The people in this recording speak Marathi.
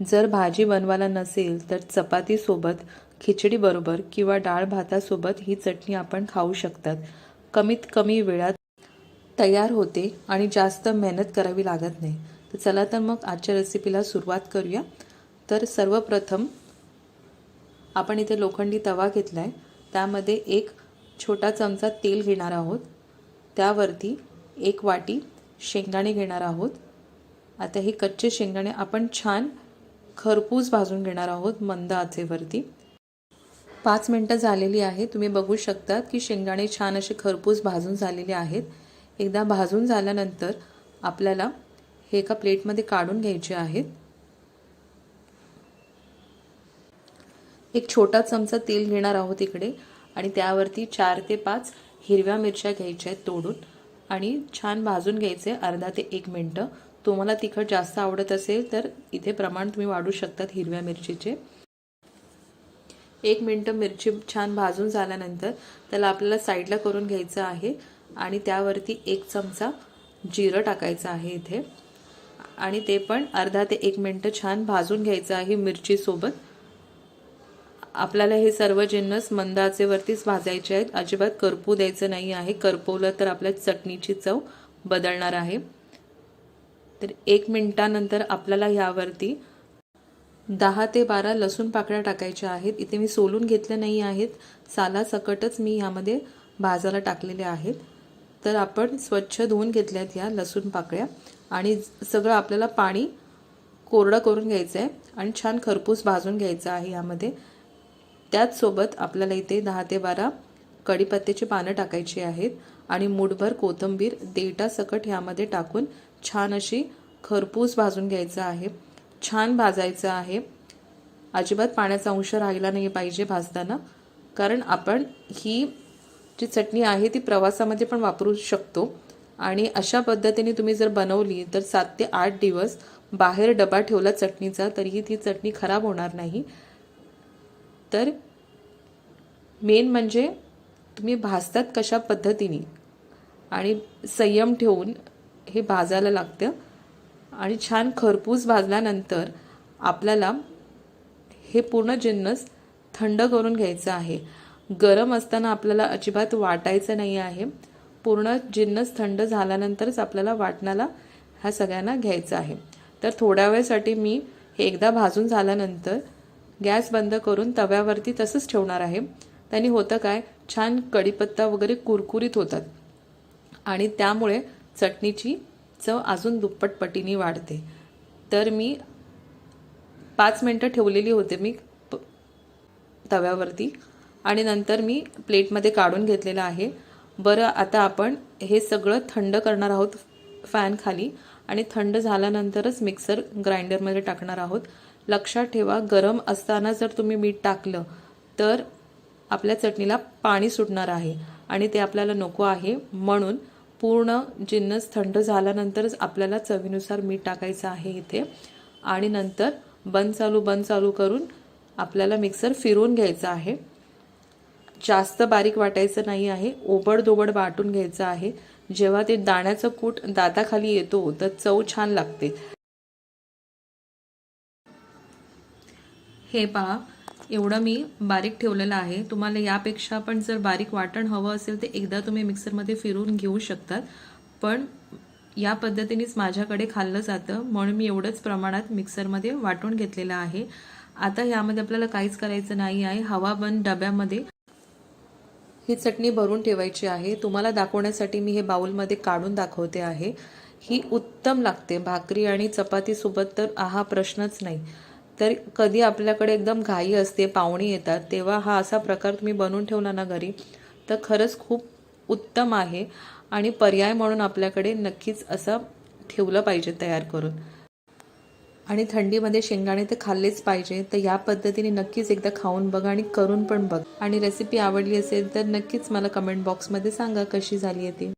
जर भाजी बनवायला नसेल तर चपातीसोबत खिचडीबरोबर किंवा डाळ भातासोबत ही चटणी आपण खाऊ शकतात. कमीत कमी वेळात तयार होते आणि जास्त मेहनत करावी लागत नाही. तर चला तर मग आजच्या रेसिपीला सुरुवात करूया. तर सर्वप्रथम आपण इथे लोखंडी तवा घेतला आहे त्यामध्ये एक छोटा चमचा तेल घेणार आहोत. त्यावरती एक वाटी शेंगदाणे घेणार आहोत. आता हे कच्चे शेंगदाणे आपण छान खरपूस भाजून घेणार आहोत मंद आचेवरती. पाच मिनटं झालेली आहे तुम्ही बघू शकतात की शेंगदाणे छान असे खरपूस भाजून झालेले आहेत. एकदा भाजून झाल्यानंतर आपल्याला हे एका प्लेटमध्ये काढून घ्यायचे आहेत. एक छोटा चमचा तेल घेणार आहोत इकडे आणि त्यावरती चार ते पाच हिरव्या मिरच्या घ्यायच्या आहेत तोडून आणि छान भाजून घ्यायचे अर्धा ते एक मिनटं. तुम्हाला तिखट जास्त आवडत असेल तर इथे प्रमाण तुम्ही वाढू शकतात हिरव्या मिरचीचे. एक मिनटं मिरची छान भाजून झाल्यानंतर त्याला आपल्याला साईडला करून घ्यायचं आहे आणि त्यावरती एक चमचा जिरं टाकायचं आहे इथे. आणि ते पण अर्धा ते एक मिनटं छान भाजून घ्यायचं आहे मिरचीसोबत. आपल्याला हे सर्व जिन्नस मंदाचेवरतीच भाजायचे आहेत. अजिबात करपू द्यायचं नाही आहे. करपवलं तर आपल्या चटणीची चव बदलणार आहे. तर एक मिनटानंतर आपल्याला ह्यावरती दहा ते बारा लसूण पाकळ्या टाकायच्या आहेत. इथे मी सोलून घेतल्या नाही आहेत. सालासकटच मी ह्यामध्ये भाजायला टाकलेल्या आहेत. तर आपण स्वच्छ धुवून घेतल्यात ह्या लसूण पाकळ्या. आणि सगळं आपल्याला पाणी कोरडं करून घ्यायचं आहे आणि छान खरपूस भाजून घ्यायचं आहे ह्यामध्ये त्याचसोबत आपल्याला इथे दहा ते बारा कढीपत्त्याची पानं टाकायची आहेत. आणि मुठभर कोथिंबीर देटा सकट ह्यामध्ये टाकून छान अशी खरपूस भाजून घ्यायचं आहे. छान भाजायचं आहे. अजिबात पाण्याचा अंश राहिला नाही पाहिजे भाजताना. कारण आपण ही जी चटणी आहे ती प्रवासामध्ये पण वापरू शकतो. आणि अशा पद्धतीने तुम्ही जर बनवली तर सात ते आठ दिवस बाहेर डबा ठेवला चटणीचा तरीही ती चटणी खराब होणार नाही. तर मेन म्हणजे तुम्ही भाजतात कशा पद्धतीने? आणि संयम ठेवून हे भाजायला लागतं. आणि छान खरपूस भाजल्यानंतर आपल्याला हे पूर्ण जिन्नस थंड करून घ्यायचं आहे. गरम असताना आपल्याला अजिबात वाटायचं नाही आहे. पूर्ण जिन्नस थंड झाल्यानंतरच आपल्याला वाटण्याला ह्या सगळ्यांना घ्यायचं आहे. तर थोड्या वेळसाठी मी हे एकदा भाजून झाल्यानंतर गॅस बंद करून तव्यावरती तसंच ठेवणार आहे. त्यांनी होतं काय? छान कढीपत्ता वगैरे कुरकुरीत होतात. आणि त्यामुळे चटणीची चव अजून दुप्पट पटीने वाढते. तर मी पाच मिनटं ठेवलेली होते मी प तव्यावरती. आणि नंतर मी प्लेटमध्ये काढून घेतलेलं आहे. बरं आता आपण हे सगळं थंड करणार आहोत फॅन खाली. आणि थंड झाल्यानंतरच मिक्सर ग्राइंडरमध्ये टाकणार आहोत. लक्षात ठेवा गरम असताना जर तुम्ही मीठ टाकलं तर आपल्या चटणीला पाणी सुटणार आहे. आणि ते आपल्याला नको आहे म्हणून पूर्ण जिन्नस थंड झाल्यानंतरच आपल्याला चवीनुसार मीठ टाकायचं आहे इथे. आणि नंतर बंद चालू बंद चालू करून आपल्याला मिक्सर फिरवून घ्यायचं आहे. जास्त बारीक वाटायचं नाही आहे. ओबडदोबड वाटून घ्यायचं आहे. जेव्हा ते दाण्याचं कूट दाताखाली येतो तर चव छान लागते. हे पहा एवढं मी बारीक ठेवलेलं आहे. तुम्हाला यापेक्षा पण जर बारीक वाटण हवं असेल तर एकदा तुम्ही मिक्सरमध्ये फिरून घेऊ शकतात. पण या पद्धतीनेच माझ्याकडे खाल्लं जातं. म्हणून मी एवढंच प्रमाणात मिक्सरमध्ये वाटून घेतलेलं आहे. आता यामध्ये आपल्याला काहीच करायचं नाही आहे. हवा बंद डब्यामध्ये ही चटणी भरून ठेवायची आहे. तुम्हाला दाखवण्यासाठी मी हे बाऊलमध्ये काढून दाखवते आहे. ही उत्तम लागते. भाकरी आणि चपातीसोबत तर हा प्रश्नच नाही. तर कधी आपल्याकडे एकदम घाई असते पाहुणे येतात तेव्हा हा असा प्रकार तुम्ही बनवून ठेवला ना घरी तर खरंच खूप उत्तम आहे आणि पर्याय म्हणून आपल्याकडे नक्कीच असं ठेवलं पाहिजे तयार करून. आणि थंडीमध्ये शेंगदाणे तर खाल्लेच पाहिजे तर या पद्धतीने नक्कीच एकदा खाऊन बघा आणि करून पण बघ. आणि रेसिपी आवडली असेल तर नक्कीच मला कमेंट बॉक्समध्ये सांगा कशी झाली आहे ती.